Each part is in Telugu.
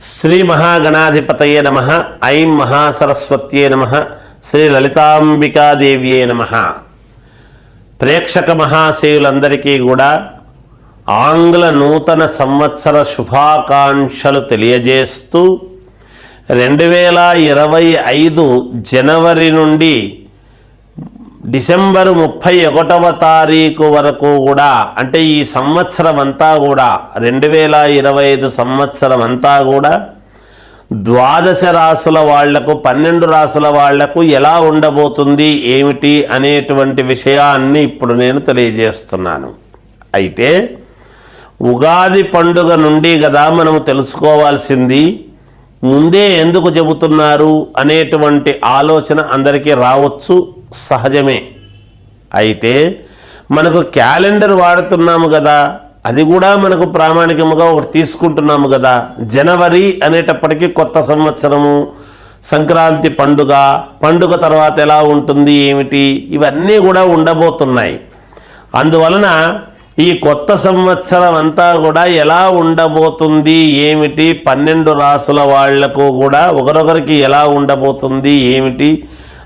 శ్రీ మహాగణాధిపతయే నమ ఐం మహాసరస్వత్యే నమ శ్రీ లలితాంబికాదేవ్యే నమ. ప్రేక్షక మహాశయులందరికీ కూడా ఆంగ్ల నూతన సంవత్సర శుభాకాంక్షలు తెలియజేస్తూ రెండు వేల ఇరవై ఐదు జనవరి నుండి డిసెంబర్ ముప్పై ఒకటవ తారీఖు వరకు కూడా అంటే ఈ సంవత్సరం అంతా కూడా రెండు వేల ఇరవై ఐదు సంవత్సరం అంతా కూడా ద్వాదశ రాసుల వాళ్ళకు పన్నెండు రాసుల వాళ్ళకు ఎలా ఉండబోతుంది ఏమిటి అనేటువంటి విషయాన్ని ఇప్పుడు నేను తెలియజేస్తున్నాను. అయితే ఉగాది పండుగ నుండి కదా మనము తెలుసుకోవాల్సింది ముందే ఎందుకు చెబుతున్నారు అనేటువంటి ఆలోచన అందరికీ రావచ్చు. సహజమే. అయితే మనకు క్యాలెండర్ వాడుతున్నాము కదా అది కూడా మనకు ప్రామాణికముగా ఒకటి తీసుకుంటున్నాము కదా. జనవరి అనేటప్పటికీ కొత్త సంవత్సరము సంక్రాంతి పండుగ పండుగ తర్వాత ఎలా ఉంటుంది ఏమిటి ఇవన్నీ కూడా ఉండబోతున్నాయి. అందువలన ఈ కొత్త సంవత్సరం అంతా కూడా ఎలా ఉండబోతుంది ఏమిటి పన్నెండు రాసుల వాళ్ళకు కూడా ఒకరొకరికి ఎలా ఉండబోతుంది ఏమిటి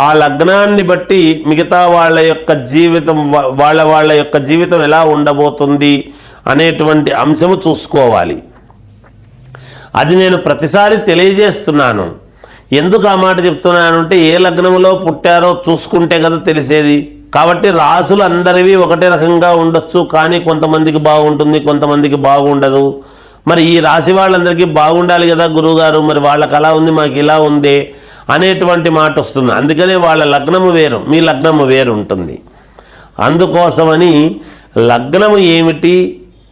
ఆ లగ్నాన్ని బట్టి మిగతా వాళ్ళ యొక్క జీవితం వాళ్ళ వాళ్ళ యొక్క జీవితం ఎలా ఉండబోతుంది అనేటువంటి అంశము చూసుకోవాలి. అది నేను ప్రతిసారి తెలియజేస్తున్నాను. ఎందుకు ఆ మాట చెప్తున్నాను అంటే ఏ లగ్నంలో పుట్టారో చూసుకుంటే కదా తెలిసేది. కాబట్టి రాసులు అందరివి ఒకటే రకంగా ఉండొచ్చు కానీ కొంతమందికి బాగుంటుంది కొంతమందికి బాగుండదు. మరి ఈ రాశి వాళ్ళందరికీ బాగుండాలి కదా గురువుగారు మరి వాళ్ళకి అలా ఉంది మాకు ఇలా ఉంది అనేటువంటి మాట వస్తుంది. అందుకనే వాళ్ళ లగ్నము వేరు మీ లగ్నము వేరు ఉంటుంది అందుకోసమని లగ్నము ఏమిటి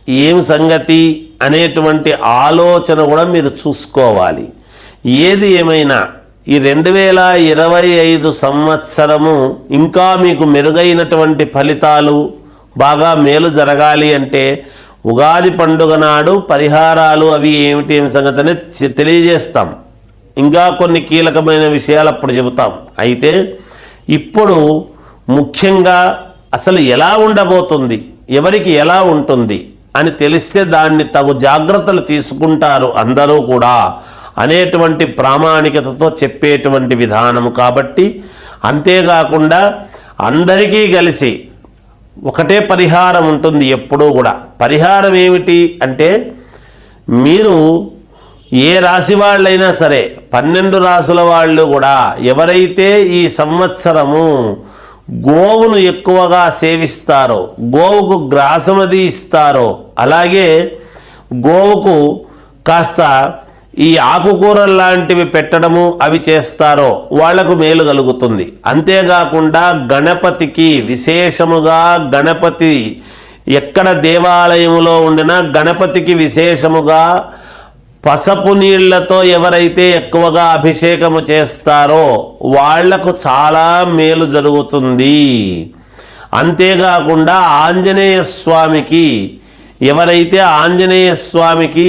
ఏం సంగతి అనేటువంటి ఆలోచన కూడా మీరు చూసుకోవాలి. ఏది ఏమైనా ఈ రెండు వేల ఇరవై ఐదు సంవత్సరము ఇంకా మీకు మెరుగైనటువంటి ఫలితాలు బాగా మేలు జరగాలి అంటే ఉగాది పండుగ నాడు పరిహారాలు అవి ఏమిటి ఏమి సంగతి అనేది తెలియజేస్తాం. ఇంకా కొన్ని కీలకమైన విషయాలు అప్పుడు చెబుతాం. అయితే ఇప్పుడు ముఖ్యంగా అసలు ఎలా ఉండబోతుంది? ఎవరికి ఎలా ఉంటుంది? అని తెలిస్తే దాన్ని తగు జాగ్రత్తలు తీసుకుంటారు అందరూ కూడా అనేటువంటి ప్రామాణికతతో చెప్పేటువంటి విధానము కాబట్టి అంతేకాకుండా అందరికీ కలిసి ఒకటే పరిహారం ఉంటుంది ఎప్పుడూ కూడా. పరిహారం ఏమిటి అంటే మీరు ఏ రాశి వాళ్ళైనా సరే పన్నెండు రాసుల వాళ్ళు కూడా ఎవరైతే ఈ సంవత్సరము గోవును ఎక్కువగా సేవిస్తారో గోవుకు గ్రాసమది ఇస్తారో అలాగే గోవుకు కాస్త ఈ ఆకుకూరలు లాంటివి పెట్టడము అవి చేస్తారో వాళ్ళకు మేలు కలుగుతుంది. అంతేకాకుండా గణపతికి విశేషముగా గణపతి ఎక్కడ దేవాలయములో ఉండినా గణపతికి విశేషముగా పసపు నీళ్ళతో ఎవరైతే ఎక్కువగా అభిషేకము చేస్తారో వాళ్ళకు చాలా మేలు జరుగుతుంది. అంతేకాకుండా ఆంజనేయ స్వామికి ఎవరైతే ఆంజనేయ స్వామికి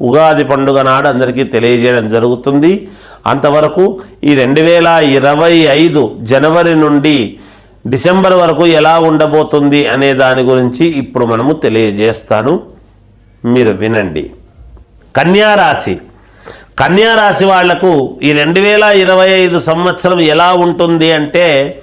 ఉగాది పండుగ నాడు అందరికీ తెలియజేయడం జరుగుతుంది. అంతవరకు ఈ రెండు వేల ఇరవై ఐదు జనవరి నుండి డిసెంబర్ వరకు ఎలా ఉండబోతుంది అనే దాని గురించి ఇప్పుడు మనము తెలియజేస్తాను. మీరు వినండి. కన్యారాశి కన్యారాశి వాళ్ళకు ఈ రెండు వేల ఇరవై ఐదు సంవత్సరం ఎలా ఉంటుంది అంటే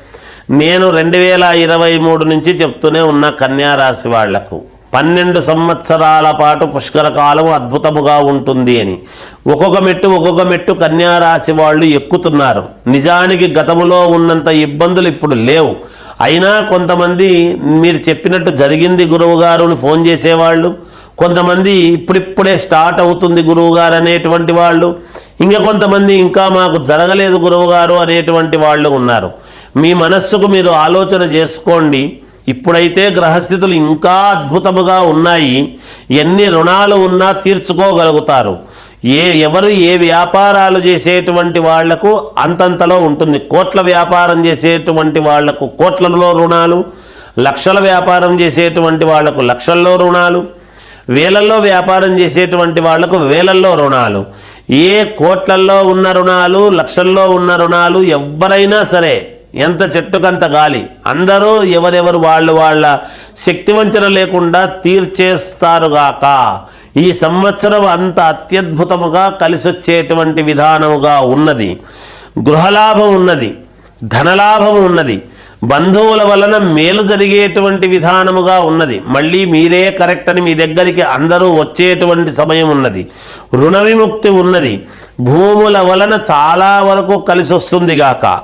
నేను రెండు వేల ఇరవై మూడు నుంచి చెప్తూనే ఉన్న కన్యారాశి వాళ్ళకు. పన్నెండు సంవత్సరాల పాటు పుష్కర కాలం అద్భుతముగా ఉంటుంది అని. ఒక్కొక్క మెట్టు ఒక్కొక్క మెట్టు కన్యారాశి వాళ్ళు ఎక్కుతున్నారు. నిజానికి గతములో ఉన్నంత ఇబ్బందులు ఇప్పుడు లేవు. అయినా కొంతమంది మీరు చెప్పినట్టు జరిగింది గురువుగారుని ఫోన్ చేసేవాళ్ళు. కొంతమంది ఇప్పుడిప్పుడే స్టార్ట్ అవుతుంది గురువుగారు అనేటువంటి వాళ్ళు. ఇంకా కొంతమంది ఇంకా మాకు జరగలేదు గురువుగారు అనేటువంటి వాళ్ళు ఉన్నారు. మీ మనస్సుకు మీరు ఆలోచన చేసుకోండి. ఇప్పుడైతే గ్రహస్థితులు ఇంకా అద్భుతముగా ఉన్నాయి. ఎన్ని రుణాలు ఉన్నా తీర్చుకోగలుగుతారు. ఏ ఎవరు ఏ వ్యాపారాలు చేసేటువంటి వాళ్ళకు అంతంతలో ఉంటుంది. కోట్ల వ్యాపారం చేసేటువంటి వాళ్ళకు కోట్లలో రుణాలు లక్షల వ్యాపారం చేసేటువంటి వాళ్ళకు లక్షల్లో రుణాలు వేలల్లో వ్యాపారం చేసేటువంటి వాళ్ళకు వేలల్లో రుణాలు. ఏ కోట్లల్లో ఉన్న రుణాలు లక్షల్లో ఉన్న రుణాలు ఎవరైనా సరే ఎంత చెట్టుకంత గాలి. అందరూ ఎవరెవరు వాళ్ళు వాళ్ళ శక్తి వంచన లేకుండా తీర్చేస్తారుగాక. ఈ సంవత్సరం అంత అత్యద్భుతముగా కలిసొచ్చేటువంటి విధానముగా ఉన్నది. గృహలాభం ఉన్నది. ధనలాభం ఉన్నది. బంధువుల వలన మేలు జరిగేటువంటి విధానముగా ఉన్నది. మళ్ళీ మీరే కరెక్ట్ అని మీ దగ్గరికి అందరూ వచ్చేటువంటి సమయం ఉన్నది. రుణ విముక్తి ఉన్నది. భూముల వలన చాలా వరకు కలిసి వస్తుంది గాక.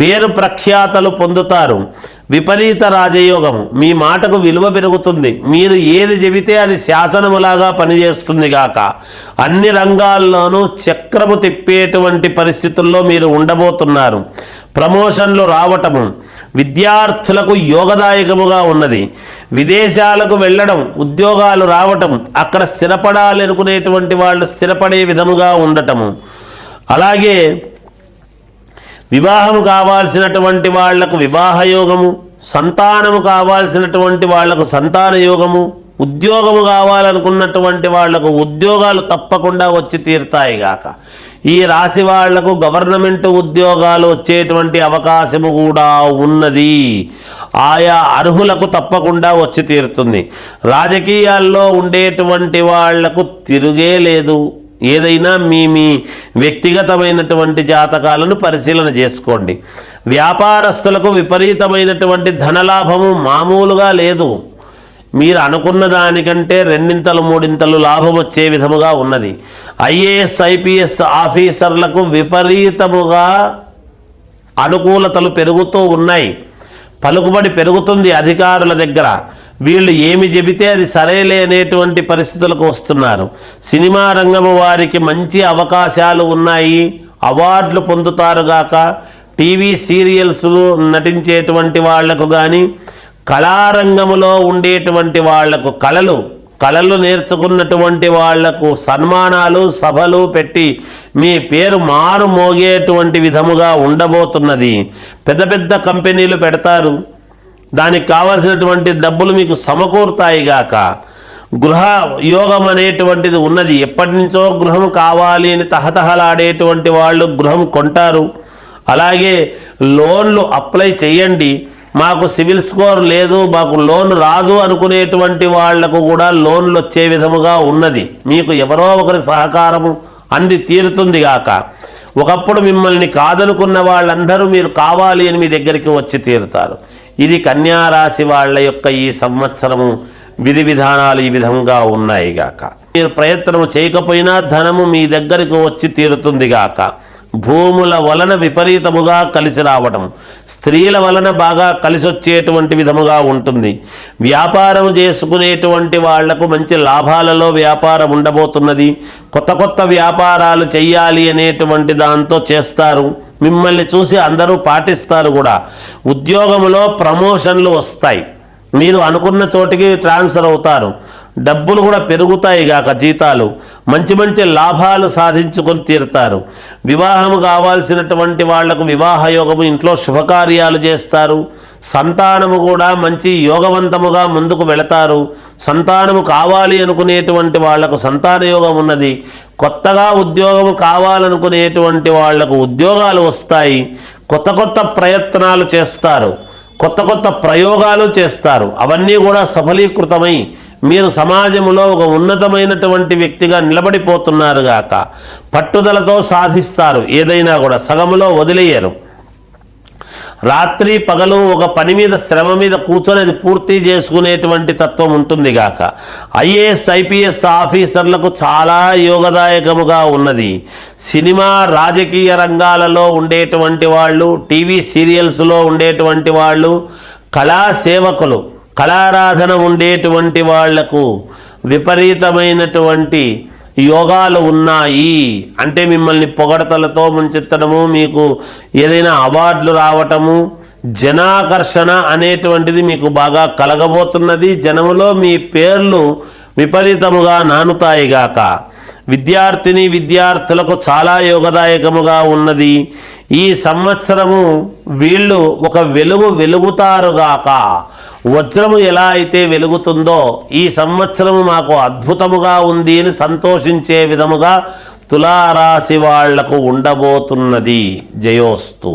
పేరు ప్రఖ్యాతలు పొందుతారు. విపరీత రాజయోగము. మీ మాటకు విలువ పెరుగుతుంది. మీరు ఏది చెబితే అది శాసనములాగా పనిచేస్తుంది గాక. అన్ని రంగాల్లోనూ చక్రము తిప్పేటువంటి పరిస్థితుల్లో మీరు ఉండబోతున్నారు. ప్రమోషన్లు రావటము విద్యార్థులకు యోగదాయకముగా ఉన్నది. విదేశాలకు వెళ్ళడం ఉద్యోగాలు రావటం అక్కడ స్థిరపడాలి అనుకునేటువంటి వాళ్ళు స్థిరపడే విధముగా ఉండటము. అలాగే వివాహము కావాల్సినటువంటి వాళ్ళకు వివాహయోగము సంతానము కావాల్సినటువంటి వాళ్ళకు సంతాన యోగము ఉద్యోగము కావాలనుకున్నటువంటి వాళ్ళకు ఉద్యోగాలు తప్పకుండా వచ్చి తీరుతాయి గాక. ఈ రాశి వాళ్ళకు గవర్నమెంట్ ఉద్యోగాలు వచ్చేటువంటి అవకాశము కూడా ఉన్నది. ఆయా అర్హులకు తప్పకుండా వచ్చి తీరుతుంది. రాజకీయాల్లో ఉండేటువంటి వాళ్ళకు తిరుగే లేదు. ఏదైనా మీ మీ వ్యక్తిగతమైనటువంటి జాతకాలను పరిశీలన చేసుకోండి. వ్యాపారస్తులకు విపరీతమైనటువంటి ధనలాభము మామూలుగా లేదు. మీరు అనుకున్న దానికంటే రెండింతలు మూడింతలు లాభం వచ్చే విధముగా ఉన్నది. ఐఏఎస్ ఐపీఎస్ ఆఫీసర్లకు విపరీతముగా అనుకూలతలు పెరుగుతూ ఉన్నాయి. పలుకుబడి పెరుగుతుంది అధికారుల దగ్గర. వీళ్ళు ఏమి చెబితే అది సరేలే అనేటువంటి పరిస్థితులకు వస్తున్నారు. సినిమా రంగము వారికి మంచి అవకాశాలు ఉన్నాయి. అవార్డులు పొందుతారుగాక టీవీ సీరియల్స్ నటించేటువంటి వాళ్ళకు కానీ కళారంగములో ఉండేటువంటి వాళ్ళకు కళలు కళలు నేర్చుకున్నటువంటి వాళ్ళకు సన్మానాలు సభలు పెట్టి మీ పేరు మారు మోగేటువంటి విధముగా ఉండబోతున్నది. పెద్ద పెద్ద కంపెనీలు పెడతారు. దానికి కావలసినటువంటి డబ్బులు మీకు సమకూరుతాయి గాక. గృహ యోగం అనేటువంటిది ఉన్నది. ఎప్పటి నుంచో గృహం కావాలి అని తహతహలాడేటువంటి వాళ్ళు గృహం కొంటారు. అలాగే లోన్లు అప్లై చేయండి. మాకు సివిల్ స్కోర్ లేదు మాకు లోన్ రాదు అనుకునేటువంటి వాళ్ళకు కూడా లోన్లు వచ్చే విధముగా ఉన్నది. మీకు ఎవరో ఒకరి సహకారము అంది తీరుతుంది గాక. ఒకప్పుడు మిమ్మల్ని కాదనుకున్న వాళ్ళందరూ మీరు కావాలి అని మీ దగ్గరికి వచ్చి తీరుతారు. ఇది కన్యా రాశి వాళ్ళ యొక్క ఈ సంవత్సరము విధి విధానాలు ఈ విధంగా ఉన్నాయి గాక. మీరు ప్రయత్నం చేయకపోయినా ధనము మీ దగ్గరకు వచ్చి తీరుతుంది గాక. భూముల వలన విపరీతముగా కలిసి రావడం స్త్రీల వలన బాగా కలిసి వచ్చేటువంటి విధముగా ఉంటుంది. వ్యాపారం చేసుకునేటువంటి వాళ్ళకు మంచి లాభాలలో వ్యాపారం ఉండబోతున్నది. కొత్త కొత్త వ్యాపారాలు చేయాలి అనేటువంటి దాంతో చేస్తారు. మిమ్మల్ని చూసి అందరూ పాటిస్తారు కూడా. ఉద్యోగంలో ప్రమోషన్లు వస్తాయి. మీరు అనుకున్న చోటికి ట్రాన్స్ఫర్ అవుతారు. డబ్బులు కూడా పెరుగుతాయి గాక జీతాలు. మంచి మంచి లాభాలు సాధించుకొని తీరుతారు. వివాహము కావాల్సినటువంటి వాళ్ళకు వివాహ యోగము ఇంట్లో శుభకార్యాలు చేస్తారు. సంతానము కూడా మంచి యోగవంతముగా ముందుకు వెళతారు. సంతానము కావాలి అనుకునేటువంటి వాళ్ళకు సంతాన యోగం ఉన్నది. కొత్తగా ఉద్యోగము కావాలనుకునేటువంటి వాళ్ళకు ఉద్యోగాలు వస్తాయి. కొత్త కొత్త ప్రయత్నాలు చేస్తారు. కొత్త కొత్త ప్రయోగాలు చేస్తారు. అవన్నీ కూడా సఫలీకృతమై మీరు సమాజంలో ఒక ఉన్నతమైనటువంటి వ్యక్తిగా నిలబడిపోతున్నారు గాక పట్టుదలతో సాధిస్తారు. ఏదైనా కూడా సగములో వదిలేయరు. రాత్రి పగలు ఒక పని మీద శ్రమ మీద కూర్చొని అది పూర్తి చేసుకునేటువంటి తత్వం ఉంటుంది గాక. ఐఏఎస్ ఐపీఎస్ ఆఫీసర్లకు చాలా యోగదాయకముగా ఉన్నది. సినిమా రాజకీయ రంగాలలో ఉండేటువంటి వాళ్ళు టీవీ సీరియల్స్లో ఉండేటువంటి వాళ్ళు కళా సేవకులు కళారాధన ఉండేటువంటి వాళ్ళకు విపరీతమైనటువంటి యోగాలు ఉన్నాయి. అంటే మిమ్మల్ని పొగడతలతో ముంచెత్తడము మీకు ఏదైనా అవార్డులు రావటము జనాకర్షణ అనేటువంటిది మీకు బాగా కలగబోతున్నది. జనములో మీ పేర్లు విపరీతముగా నానుతాయిగాక విద్యార్థిని విద్యార్థులకు చాలా యోగదాయకముగా ఉన్నది. ఈ సంవత్సరము వీళ్ళు ఒక వెలుగు వెలుగుతారుగాక వజ్రము ఎలా అయితే వెలుగుతుందో ఈ సంవత్సరము మాకు అద్భుతముగా ఉంది అని సంతోషించే విధముగా తులారాశి వాళ్ళకు ఉండబోతున్నది జయోస్తు.